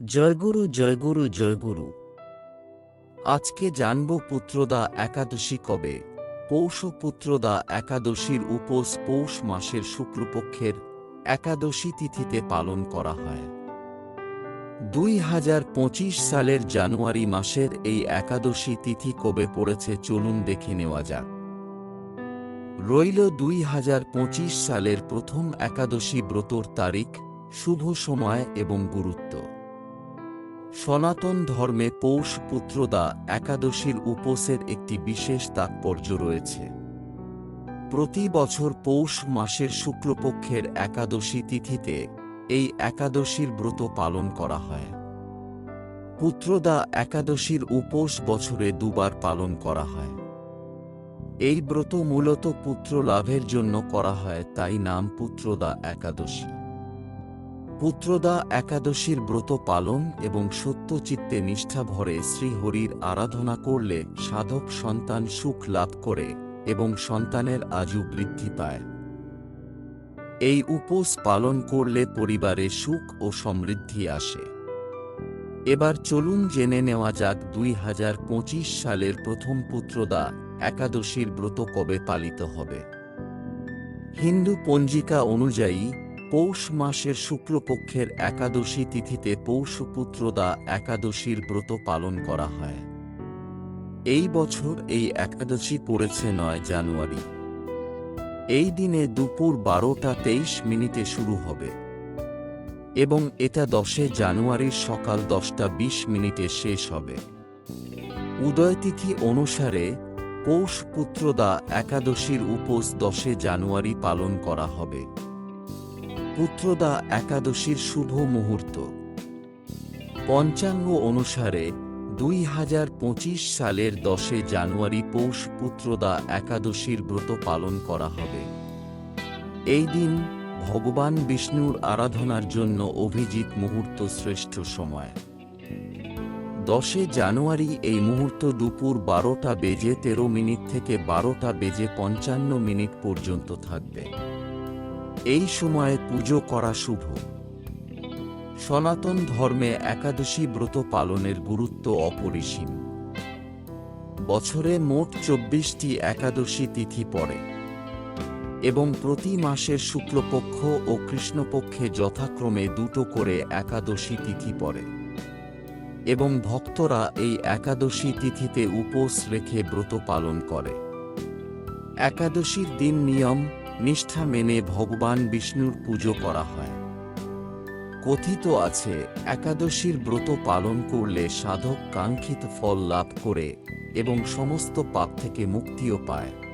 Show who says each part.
Speaker 1: জয়গুরু জয়গুরু জয়গুরু। আজকে জানব পুত্রদা একাদশী কবে? পৌষ পুত্রদা একাদশীর উপোস পৌষ মাসের শুক্লপক্ষের একাদশী তিথিতে পালন করা হয়। দুই হাজার পঁচিশ সালের জানুয়ারি মাসের এই একাদশী তিথি কবে পড়েছে চলুন দেখে নেওয়া যাক। রইল দুই হাজার পঁচিশ সালের প্রথম একাদশী ব্রতর তারিখ, শুভ সময় এবং গুরুত্ব। সনাতন ধর্মে পৌষ পুত্রদা একাদশীর উপোসের একটি বিশেষ তাৎপর্য রয়েছে। প্রতি বছর পৌষ মাসের শুক্লপক্ষের একাদশী তিথিতে এই একাদশীর ব্রত পালন করা হয়। পুত্রদা একাদশীর উপোস বছরে দুবার পালন করা হয়। এই ব্রত মূলত পুত্র লাভের জন্য করা হয়, তাই নাম পুত্রদা একাদশী। পুত্রদা একাদশীর ব্রত পালন এবং সত্যচিত্তে নিষ্ঠা ভরে শ্রীহরির আরাধনা করলে সাধক সন্তান সুখ লাভ করে এবং সন্তানের আজু বৃদ্ধি পায়। এই উপোস পালন করলে পরিবারে সুখ ও সমৃদ্ধি আসে। এবার চলুন জেনে নেওয়া যাক দুই হাজার পঁচিশ সালের প্রথম পুত্রদা একাদশীর ব্রত কবে পালিত হবে। হিন্দু পঞ্জিকা অনুযায়ী পৌষ মাসের শুক্লপক্ষের একাদশী তিথিতে পৌষপুত্রদা একাদশীর ব্রত পালন করা হয়। এই বছর এই একাদশী পড়েছে নয় জানুয়ারি। এই দিনে দুপুর বারোটা তেইশ মিনিটে শুরু হবে। এবং এটা দশে জানুয়ারির সকাল দশটা বিশ মিনিটে শেষ হবে। উদয়তিথি অনুসারে পৌষ পুত্রদা একাদশীর উপোস দশে জানুয়ারি পালন করা হবে। পুত্রদা একাদশীর শুভ মুহূর্ত। পঞ্চাঙ্গ অনুসারে দুই হাজার পঁচিশ সালের দশে জানুয়ারি পৌষ পুত্রদা একাদশীর ব্রত পালন করা হবে। এই দিন ভগবান বিষ্ণুর আরাধনার জন্য অভিজিৎ মুহূর্ত শ্রেষ্ঠ সময়। দশে জানুয়ারি এই মুহূর্ত দুপুর বারোটা বেজে তেরো মিনিট থেকে বারোটা বেজে পঞ্চান্ন মিনিট পর্যন্ত থাকবে। এই সময়ে পুজো করা শুভ। সনাতন ধর্মে একাদশী ব্রত পালনের গুরুত্ব অপরিসীম। বছরে মোট চব্বিশটি একাদশী তিথি পড়ে। এবং প্রতি মাসের শুক্লপক্ষ ও কৃষ্ণপক্ষে যথাক্রমে দুটো করে একাদশী তিথি পড়ে। এবং ভক্তরা এই একাদশী তিথিতে উপোস রেখে ব্রত পালন করে। একাদশীর দিন নিয়ম নিষ্ঠা মেনে ভগবান বিষ্ণুর পুজো করা হয়। কথিত আছে, একাদশীর ব্রত পালন করলে সাধক কাঙ্ক্ষিত ফল লাভ করে এবং সমস্ত পাপ থেকে মুক্তিও পায়।